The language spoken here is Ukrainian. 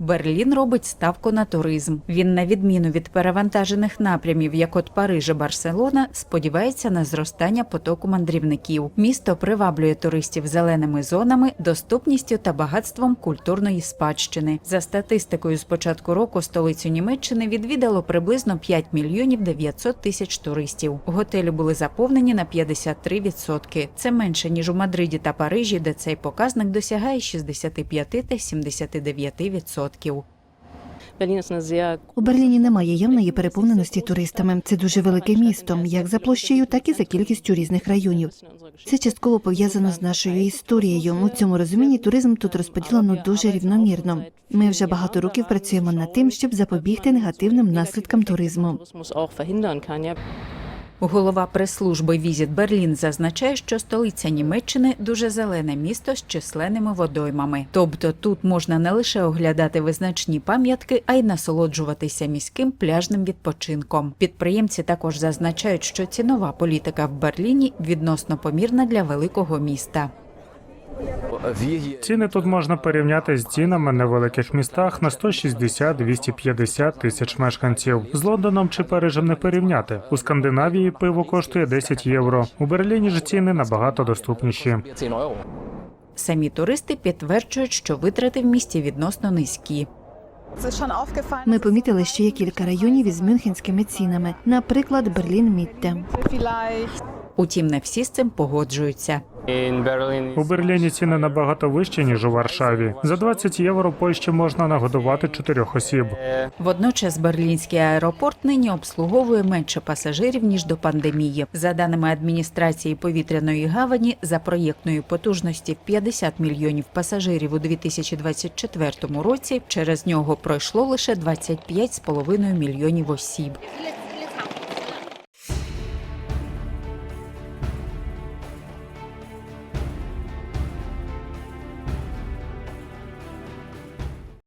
Берлін робить ставку на туризм. Він, на відміну від перевантажених напрямів, як от Париж і Барселона, сподівається на зростання потоку мандрівників. Місто приваблює туристів зеленими зонами, доступністю та багатством культурної спадщини. За статистикою з початку року столицю Німеччини відвідало приблизно 5 мільйонів 900 тисяч туристів. Готелі були заповнені на 53%. Це менше ніж у Мадриді та Парижі, де цей показник досягає 65 та 79%. Eine У Берліні немає явної переповненості туристами. Це дуже велике місто, як за площею, так і за кількістю різних районів. Це частково пов'язано з нашою історією. У цьому розумінні туризм тут розподілено дуже рівномірно. Ми вже багато років працюємо над тим, щоб запобігти негативним наслідкам туризму. Голова прес-служби Візіт Берлін зазначає, що столиця Німеччини дуже зелене місто з численними водоймами. Тобто тут можна не лише оглядати визначні пам'ятки, а й насолоджуватися міським пляжним відпочинком. Підприємці також зазначають, що цінова політика в Берліні відносно помірна для великого міста. Ціни тут можна порівняти з цінами на великих містах на 160-250 тисяч мешканців. З Лондоном чи Парижем не порівняти. У Скандинавії пиво коштує 10 євро. У Берліні ж ціни набагато доступніші. Самі туристи підтверджують, що витрати в місті відносно низькі. Ми помітили, що є кілька районів із мюнхенськими цінами, наприклад, Берлін Мітте. Утім, не всі з цим погоджуються. У Берліні ціни набагато вищі ніж у Варшаві. За 20 євро Польщі можна нагодувати чотирьох осіб. Водночас берлінський аеропорт нині обслуговує менше пасажирів ніж до пандемії. За даними адміністрації повітряної гавані, за проєктної потужності в 50 мільйонів пасажирів у 2024 році через нього пройшло лише 25,5 мільйонів осіб.